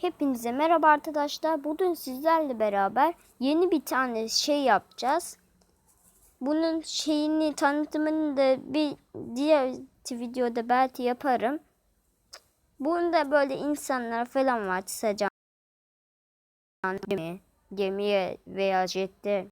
Hepinize merhaba arkadaşlar. Bugün sizlerle beraber yeni bir tane şey yapacağız. Bunun şeyini tanıtımını da bir diğer videoda belki yaparım. Bunda böyle insanlar falan var kısaca gemi, gemiye veya jette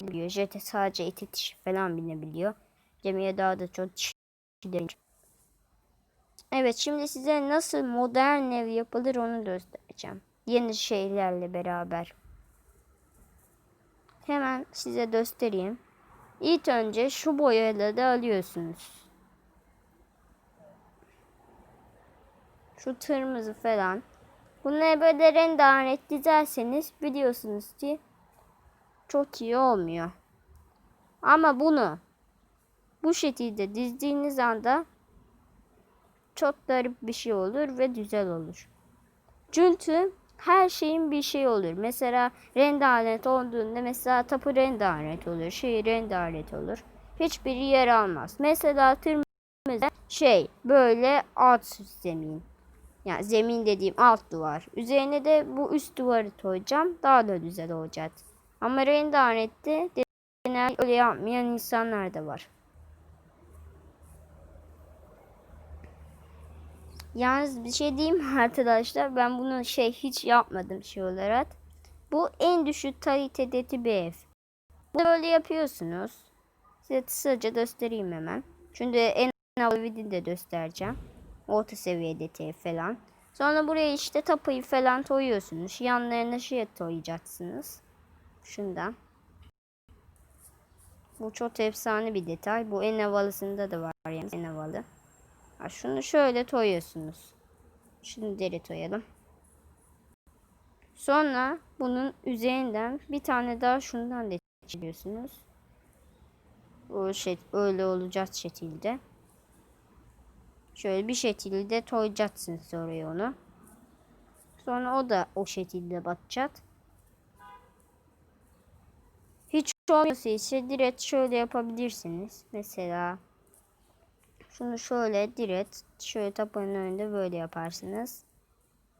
biliyor. Jete sadece iki falan binebiliyor. Gemiye daha da çok kişi. Evet şimdi size nasıl modern ev yapılır onu göstereceğim. Yeni şeylerle beraber. Hemen size göstereyim. İlk önce şu boyaları da alıyorsunuz. Şu kırmızı falan. Bunları böyle rengarenk dizerseniz biliyorsunuz ki çok iyi olmuyor. Ama bunu bu şekilde dizdiğiniz anda çok garip bir şey olur ve güzel olur. Çünkü her şeyin bir şey olur. Mesela rendaret olduğunda mesela tapu rendaret olur. Şey rendaret olur. Hiçbiri yer almaz. Mesela tırmızı şey böyle alt zemin. Yani zemin dediğim alt duvar. Üzerine de bu üst duvarı koyacağım. Daha da güzel olacak. Ama rendarette genel öyle yapmayan insanlar da var. Yalnız bir şey diyeyim arkadaşlar? Ben bunu şey hiç yapmadım şey olarak. Bu en düşük kalitedeki bir ev. Böyle yapıyorsunuz. Size kısaca göstereyim hemen. Çünkü en havalı de göstereceğim. Orta seviyedeki ev falan. Sonra buraya işte tapayı falan koyuyorsunuz. Yanlarına şey koyacaksınız. Şundan. Bu çok efsane bir detay. Bu en havalısında da var yani en havalı. Şunu şöyle toyuyorsunuz. Şunu deri toyalım. Sonra bunun üzerinden bir tane daha şundan da geçiriyorsunuz. O şey öyle olacak şekilde. Şöyle bir şekilde toyacaksınız oraya onu. Sonra o da o şekilde batacak. Hiç olmuyorsa ise direkt şöyle yapabilirsiniz. Mesela şunu şöyle direkt şöyle tapanın önünde böyle yaparsınız.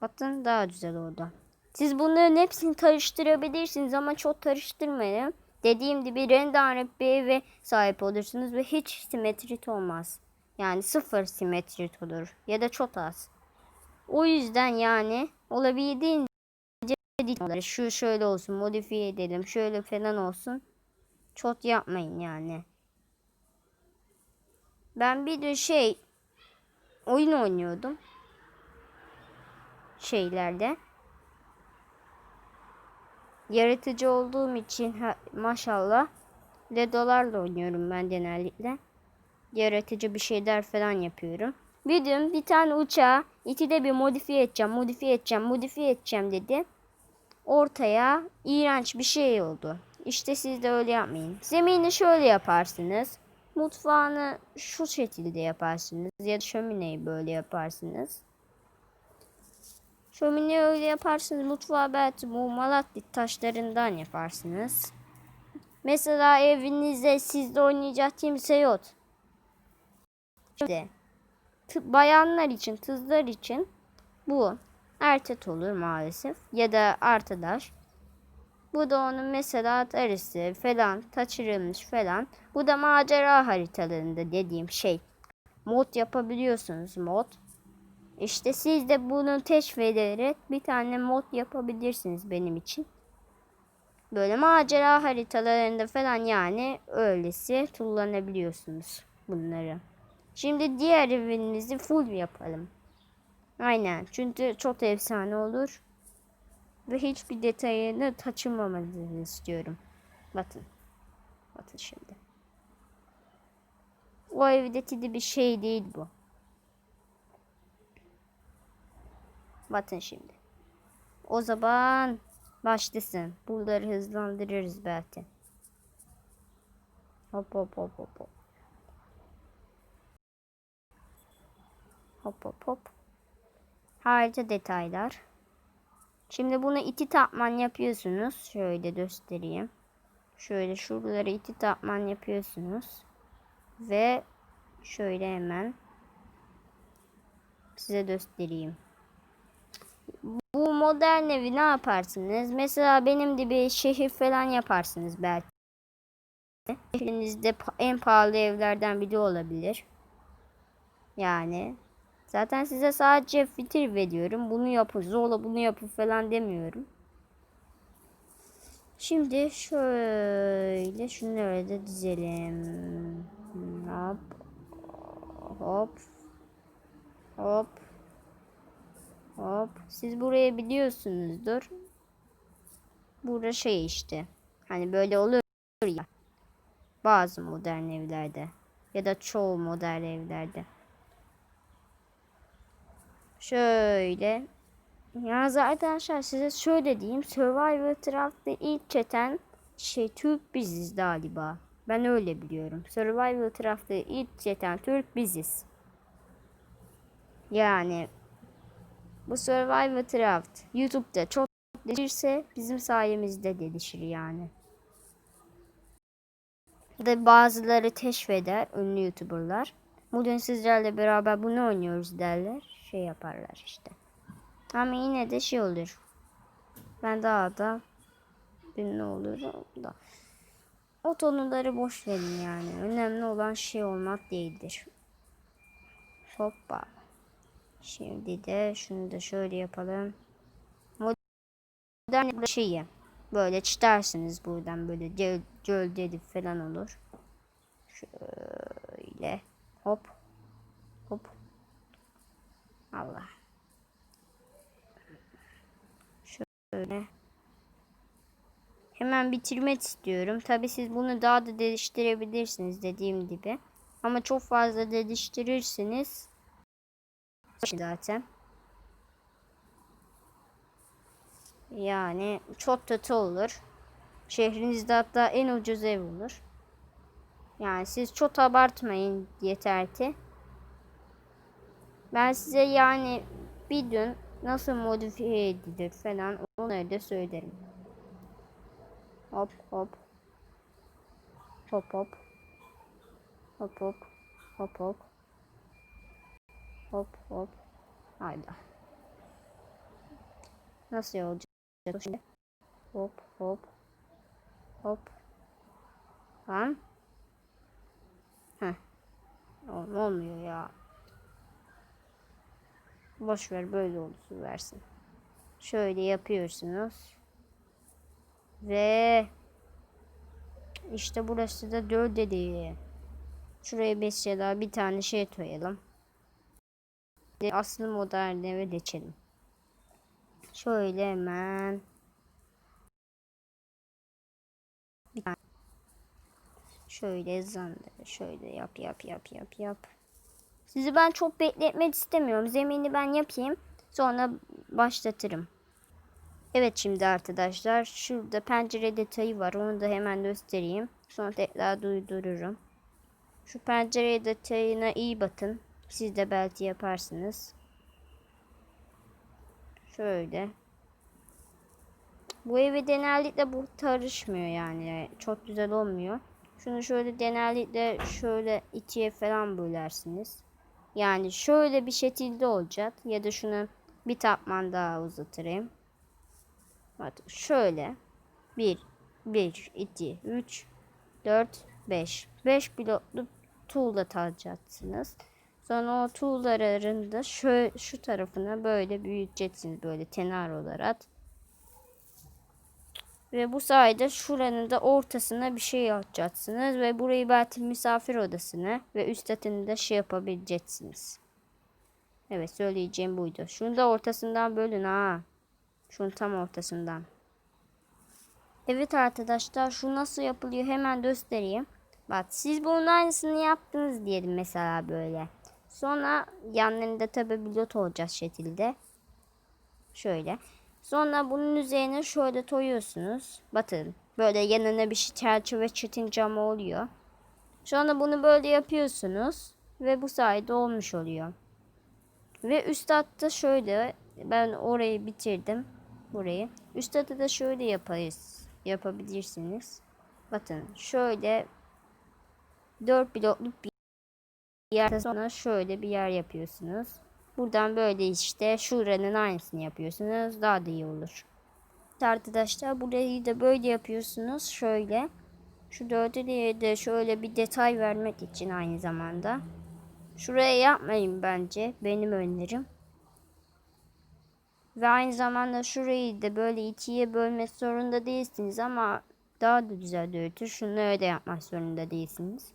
Bakın daha güzel oldu. Siz bunların hepsini karıştırabilirsiniz ama çok karıştırmayın. Dediğim gibi bir eve sahip olursunuz ve hiç simetrik olmaz. Yani sıfır simetrik olur ya da çok az. O yüzden yani olabildiğince şu şöyle olsun modifiye edelim şöyle falan olsun. Çok yapmayın yani. Ben bir de şey oyun oynuyordum. Şeylerde. Yaratıcı olduğum için ha, maşallah Ledolarla oynuyorum ben genellikle. Yaratıcı bir şeyler falan yapıyorum. Bir gün bir tane uçağı de bir modifiye edeceğim, modifiye edeceğim, modifiye edeceğim dedi. Ortaya iğrenç bir şey oldu. İşte siz de öyle yapmayın. Zemini şöyle yaparsınız mutfağını şu şekilde yaparsınız ya da şömineyi böyle yaparsınız. Şömineyi öyle yaparsınız. Mutfağı belki bu malatlit taşlarından yaparsınız. Mesela evinizde sizde oynayacak kimse yok. Şimdi bayanlar için, kızlar için bu ertet olur maalesef ya da arkadaş. Bu da onun mesela arısı falan kaçırılmış falan. Bu da macera haritalarında dediğim şey. Mod yapabiliyorsunuz mod. İşte siz de bunu teşvik bir tane mod yapabilirsiniz benim için. Böyle macera haritalarında falan yani öylesi kullanabiliyorsunuz bunları. Şimdi diğer evinizi full yapalım. Aynen çünkü çok efsane olur ve hiçbir detayını kaçırmamanızı istiyorum. Bakın. Bakın şimdi. O evdeki de bir şey değil bu. Bakın şimdi. O zaman başlasın. Bunları hızlandırırız belki. Hop hop hop hop hop. Hop hop hop. Harika detaylar. Şimdi bunu iti tapman yapıyorsunuz. Şöyle göstereyim. Şöyle şuraları iti tapman yapıyorsunuz. Ve şöyle hemen size göstereyim. Bu modern evi ne yaparsınız? Mesela benim de bir şehir falan yaparsınız belki. Şehrinizde en pahalı evlerden biri olabilir. Yani zaten size sadece fikir veriyorum. Bunu yapın, zorla bunu yapın falan demiyorum. Şimdi şöyle şunları da dizelim. Hop. Hop. Hop. Hop. Siz burayı biliyorsunuzdur. Burada şey işte. Hani böyle olur ya. Bazı modern evlerde. Ya da çoğu modern evlerde. Şöyle. Yalnız arkadaşlar size şöyle diyeyim. Survivor Draft'ta ilk çeten şey Türk biziz galiba. Ben öyle biliyorum. Survivor Draft'ta ilk çeten Türk biziz. Yani bu Survivor Draft YouTube'da çok gelişirse bizim sayemizde gelişir yani. Ya da bazıları teşveder ünlü YouTuber'lar. Bugün sizlerle beraber bunu oynuyoruz derler. Şey yaparlar işte. Ama yine de şey olur. Ben daha da ünlü olurum da. O konuları boş verin yani. Önemli olan şey olmak değildir. Hoppa. Şimdi de şunu da şöyle yapalım. Modern şeyi böyle çıtarsınız buradan böyle göl, gölgeli falan olur. Şöyle hop. Allah. Şöyle. Hemen bitirmek istiyorum. Tabi siz bunu daha da geliştirebilirsiniz dediğim gibi. Ama çok fazla geliştirirseniz zaten. Yani çok kötü olur. Şehrinizde hatta en ucuz ev olur. Yani siz çok abartmayın yeter ki. Ben size yani bir gün nasıl modifiye edilir falan onları da söylerim. Hop hop. Hop hop. Hop hop. Hop hop. Hop hop. Hayda. Nasıl olacak şimdi? Hop hop. Hop. Lan. Heh. Ol- Olmuyor ya. Boş ver böyle olsun versin. Şöyle yapıyorsunuz. Ve işte burası da 4 dedi. Şuraya mesela bir tane şey koyalım. Aslı modern eve geçelim. Şöyle hemen şöyle zandır. Şöyle yap yap yap yap yap. Sizi ben çok bekletmek istemiyorum. Zemini ben yapayım. Sonra başlatırım. Evet şimdi arkadaşlar şurada pencere detayı var. Onu da hemen göstereyim. Sonra tekrar duydururum. Şu pencere detayına iyi bakın. Siz de belki yaparsınız. Şöyle. Bu evi genellikle bu tarışmıyor yani. Çok güzel olmuyor. Şunu şöyle genellikle şöyle ikiye falan bölersiniz. Yani şöyle bir şekilde olacak. Ya da şunu bir tapman daha uzatırım. Bak şöyle. 1, 1, 2, 3, 4, 5. 5 bloklu tuğla alacaksınız. Sonra o tuğlaların da şu, şu tarafına böyle büyüteceksiniz. Böyle tenar olarak. Ve bu sayede şuranın da ortasına bir şey yapacaksınız. Ve burayı belki misafir odasını ve üst katını şey yapabileceksiniz. Evet söyleyeceğim buydu. Şunu da ortasından bölün ha. Şunun tam ortasından. Evet arkadaşlar şu nasıl yapılıyor hemen göstereyim. Bak siz bunun aynısını yaptınız diyelim mesela böyle. Sonra yanlarında tabi blot olacak şekilde. Şöyle. Sonra bunun üzerine şöyle koyuyorsunuz. Bakın böyle yanına bir şey çerçeve çetin cam oluyor. Sonra bunu böyle yapıyorsunuz. Ve bu sayede olmuş oluyor. Ve üst hatta şöyle ben orayı bitirdim. Burayı. Üst hatta da şöyle yaparız. Yapabilirsiniz. Bakın şöyle 4 blokluk bir yer sonra şöyle bir yer yapıyorsunuz. Buradan böyle işte şuranın aynısını yapıyorsunuz. Daha da iyi olur. Arkadaşlar burayı da böyle yapıyorsunuz. Şöyle. Şu dördü diye de şöyle bir detay vermek için aynı zamanda. Şuraya yapmayın bence. Benim önerim. Ve aynı zamanda şurayı da böyle ikiye bölmek zorunda değilsiniz ama daha da güzel döğütür. Şunları da yapmak zorunda değilsiniz.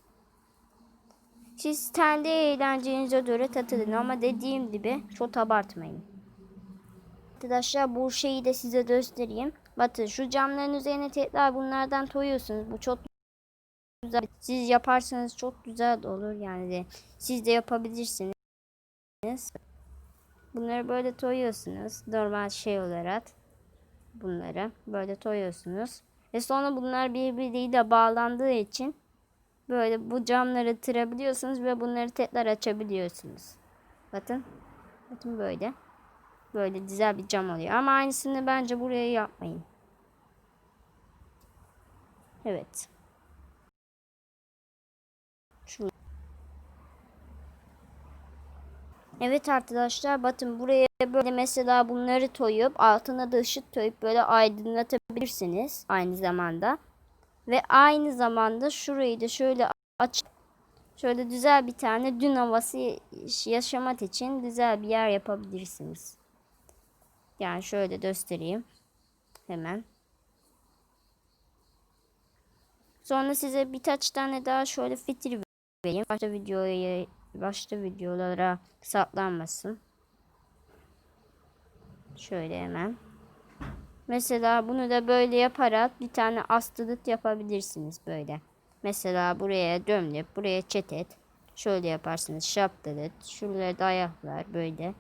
Siz kendi eğlencenize göre tatılın ama dediğim gibi çok abartmayın. Arkadaşlar bu şeyi de size göstereyim. Bakın şu camların üzerine tekrar bunlardan koyuyorsunuz. Bu çok güzel. Siz yaparsanız çok güzel olur yani de. Siz de yapabilirsiniz. Bunları böyle toyuyorsunuz. Normal şey olarak. Bunları böyle toyuyorsunuz. Ve sonra bunlar birbiriyle bağlandığı için böyle bu camları tırabiliyorsunuz ve bunları tekrar açabiliyorsunuz. Bakın. Bakın böyle. Böyle güzel bir cam oluyor. Ama aynısını bence buraya yapmayın. Evet. Şu. Evet arkadaşlar bakın buraya böyle mesela bunları toyup altına da ışık toyup böyle aydınlatabilirsiniz aynı zamanda. Ve aynı zamanda şurayı da şöyle aç şöyle güzel bir tane dün havası yaşamak için güzel bir yer yapabilirsiniz. Yani şöyle göstereyim. Hemen. Sonra size birkaç tane daha şöyle fitil vereyim. Başta videoya başta videolara saklanmasın. Şöyle hemen. Mesela bunu da böyle yaparak bir tane astılık yapabilirsiniz böyle. Mesela buraya dömlep, buraya çetet. Şöyle yaparsınız şaptalık. Şuraya da ayaklar böyle.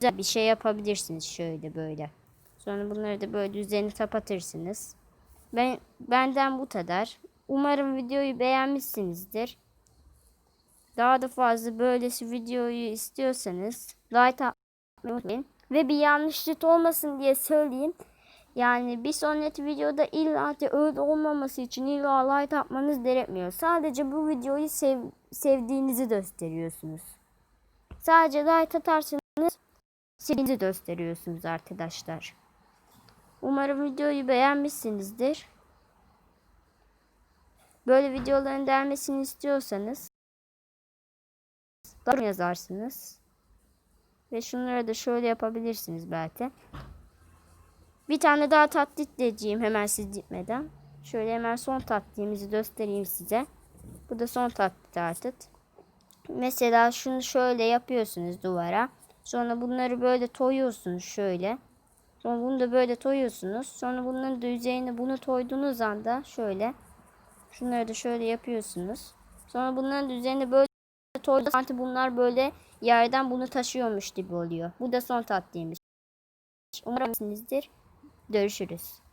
Güzel bir şey yapabilirsiniz şöyle böyle. Sonra bunları da böyle üzerine kapatırsınız. Ben benden bu kadar. Umarım videoyu beğenmişsinizdir. Daha da fazla böylesi videoyu istiyorsanız like atmayı. Ve bir yanlışlık olmasın diye söyleyeyim. Yani bir sonraki videoda illa ki öyle olmaması için illa like atmanız gerekmiyor. Sadece bu videoyu sev sevdiğinizi gösteriyorsunuz. Sadece like atarsanız sevdiğinizi gösteriyorsunuz arkadaşlar. Umarım videoyu beğenmişsinizdir. Böyle videoların gelmesini istiyorsanız yazarsınız. Ve şunları da şöyle yapabilirsiniz belki. Bir tane daha taklit diyeceğim hemen siz gitmeden. Şöyle hemen son taklitimizi göstereyim size. Bu da son taklit artık. Mesela şunu şöyle yapıyorsunuz duvara. Sonra bunları böyle toyuyorsunuz şöyle. Sonra bunu da böyle toyuyorsunuz. Sonra bunların da üzerine bunu toyduğunuz anda şöyle. Şunları da şöyle yapıyorsunuz. Sonra bunların da üzerine böyle toyduğunuz sanki bunlar böyle yerden bunu taşıyormuş gibi oluyor. Bu da son tatlıymış. Umarım sizdir. Görüşürüz.